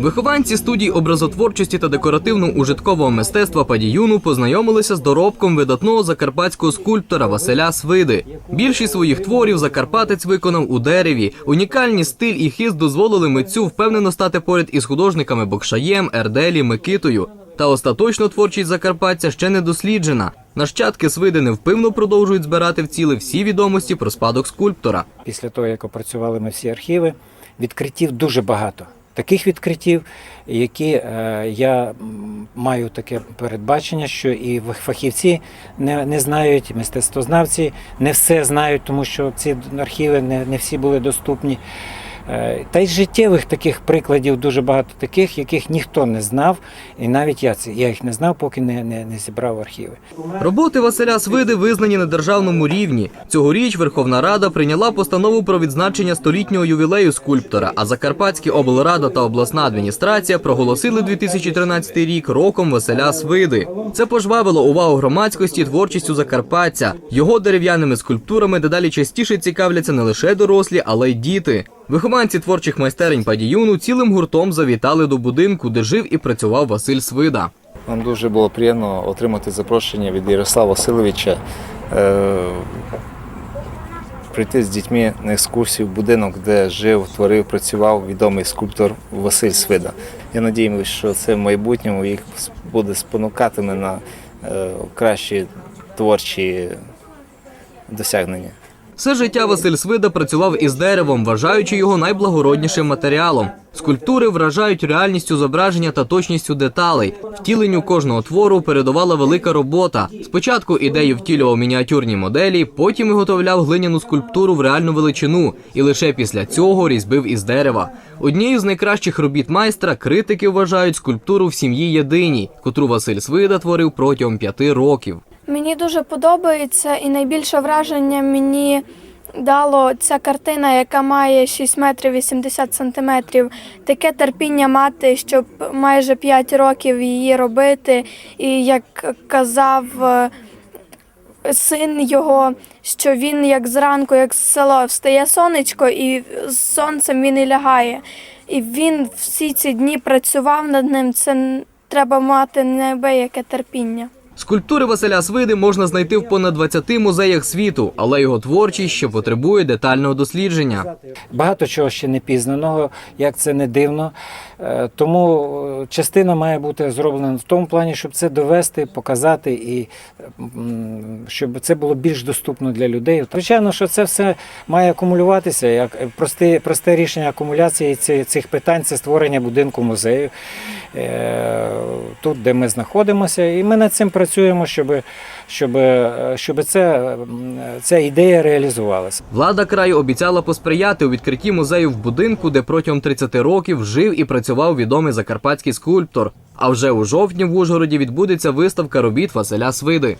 Вихованці студій образотворчості та декоративно-ужиткового мистецтва Падіюну познайомилися з доробком видатного закарпатського скульптора Василя Свиди. Більшість своїх творів закарпатець виконав у дереві. Унікальні стиль і хист дозволили митцю впевнено стати поряд із художниками Бокшаєм, Ерделі, Микитою. Та остаточно творчість закарпатця ще не досліджена. Нащадки Свиди невпинно продовжують збирати в ціле всі відомості про спадок скульптора. Після того, як опрацювали ми всі архіви, відкриттів дуже багато. Таких відкриттів, які е, я маю таке передбачення, що і фахівці не, не знають, мистецтвознавці не все знають, тому що ці архіви не, не всі були доступні. Е, Та й життєвих таких прикладів дуже багато таких, яких ніхто не знав, і навіть я це я їх не знав, поки не, не, не зібрав архіви. Роботи Василя Свиди визнані на державному рівні. Цьогоріч Верховна Рада прийняла постанову про відзначення столітнього ювілею скульптора. А Закарпатські облрада та обласна адміністрація проголосили 2013 рік роком Василя Свиди. Це пожвавило увагу громадськості творчістю закарпатця. Його дерев'яними скульптурами дедалі частіше цікавляться не лише дорослі, але й діти. Вихованці творчих майстерень Падіюну цілим гуртом завітали до будинку, де жив і працював Василь Свида. Нам дуже було приємно отримати запрошення від Ярослава Васильовича е, прийти з дітьми на екскурсію в будинок, де жив, творив, працював відомий скульптор Василь Свида. Я надіюся, що це в майбутньому їх буде спонукатиме на е, кращі творчі досягнення. Все життя Василь Свида працював із деревом, вважаючи його найблагороднішим матеріалом. Скульптури вражають реальністю зображення та точністю деталей. Втіленню кожного твору передувала велика робота. Спочатку ідею втілював мініатюрні моделі, потім виготовляв глиняну скульптуру в реальну величину, і лише після цього різьбив із дерева. Однією з найкращих робіт майстра критики вважають скульптуру в сім'ї єдиній, котру Василь Свида творив протягом п'яти років. Мені дуже подобається, і найбільше враження мені дало ця картина, яка має 6 метрів 80 сантиметрів. Таке терпіння мати, щоб майже 5 років її робити. І як казав е, син його, що він як зранку, як з село, встає сонечко, і з сонцем він і лягає. І він всі ці дні працював над ним. Це треба мати неабияке терпіння. Скульптури Василя Свиди можна знайти в понад 20 музеях світу, але його творчість ще потребує детального дослідження. Багато чого ще не пізнаного, як це не дивно. Е, Тому е, частина має бути зроблена в тому плані, щоб це довести, показати і щоб це було більш доступно для людей. Звичайно, що це все має акумулюватися. Як просте, просте рішення акумуляції цих питань це створення будинку музею е, тут, де ми знаходимося, і ми над цим працюємо, щоб, щоб, е, щоб це, ця ідея реалізувалася. Влада краю обіцяла посприяти у відкритті музею в будинку, де протягом 30 років жив і працював відомий закарпатський скульптор. А вже у жовтні в Ужгороді відбудеться виставка робіт Василя Свиди.